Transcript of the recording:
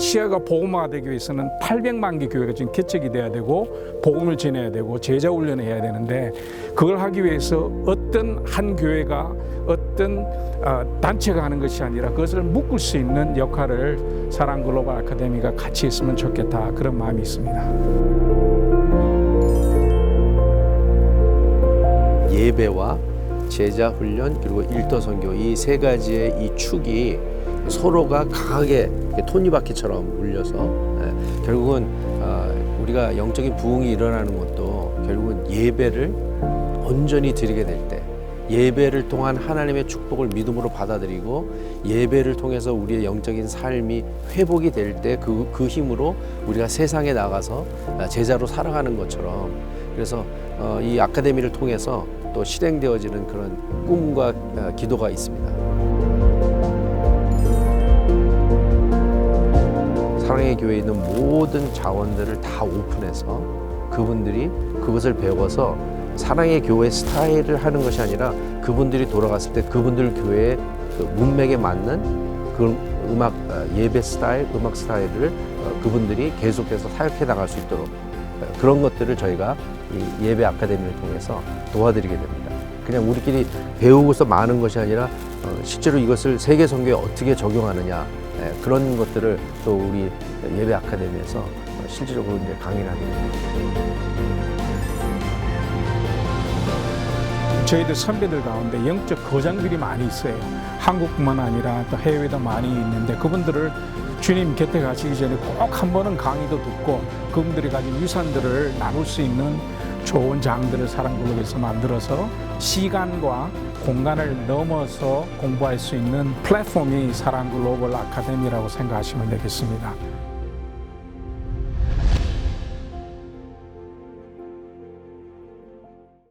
아시아가 복음화가 되기 위해서는 800만 개 교회가 지금 개척이 돼야 되고 복음을 전해야 되고 제자 훈련을 해야 되는데 그걸 하기 위해서 어떤 한 교회가 어떤 어, 단체가 하는 것이 아니라 그것을 묶을 수 있는 역할을 사랑 글로벌 아카데미가 같이 했으면 좋겠다 그런 마음이 있습니다. 예배와 제자 훈련 그리고 일도 선교 이 세 가지의 이 축이 서로가 강하게 톱니바퀴처럼 울려서 예, 결국은 어, 우리가 영적인 부흥이 일어나는 것도 결국은 예배를 온전히 드리게 될 때 예배를 통한 하나님의 축복을 믿음으로 받아들이고 예배를 통해서 우리의 영적인 삶이 회복이 될 때 그 그 힘으로 우리가 세상에 나가서 제자로 살아가는 것처럼 그래서 어, 이 아카데미를 통해서 또 실행되어지는 그런 꿈과 어, 기도가 있습니다. 교회에 있는 모든 자원들을 다 오픈해서 그분들이 그것을 배워서 사랑의 교회 스타일을 하는 것이 아니라 그분들이 돌아갔을 때 그분들 교회의 그 문맥에 맞는 그 음악 어, 예배 스타일, 음악 스타일을 어, 그분들이 계속해서 사역해 나갈 수 있도록 어, 그런 것들을 저희가 이 예배 아카데미를 통해서 도와드리게 됩니다. 그냥 우리끼리 배우고서 많은 것이 아니라 어, 실제로 이것을 세계 선교에 어떻게 적용하느냐 예, 그런 것들을 또 우리 예배 아카데미에서 어, 실질적으로 이제 강의를 하게 됩니다. 저희들 선배들 가운데 영적 거장들이 많이 있어요. 한국뿐만 아니라 또 해외에도 많이 있는데 그분들을 주님 곁에 가시기 전에 꼭 한 번은 강의도 듣고 그분들이 가진 유산들을 나눌 수 있는 좋은 장들을 사랑글로에서 만들어서 시간과 공간을 넘어서 공부할 수 있는 플랫폼이 사랑글로벌 아카데미라고 생각하시면 되겠습니다.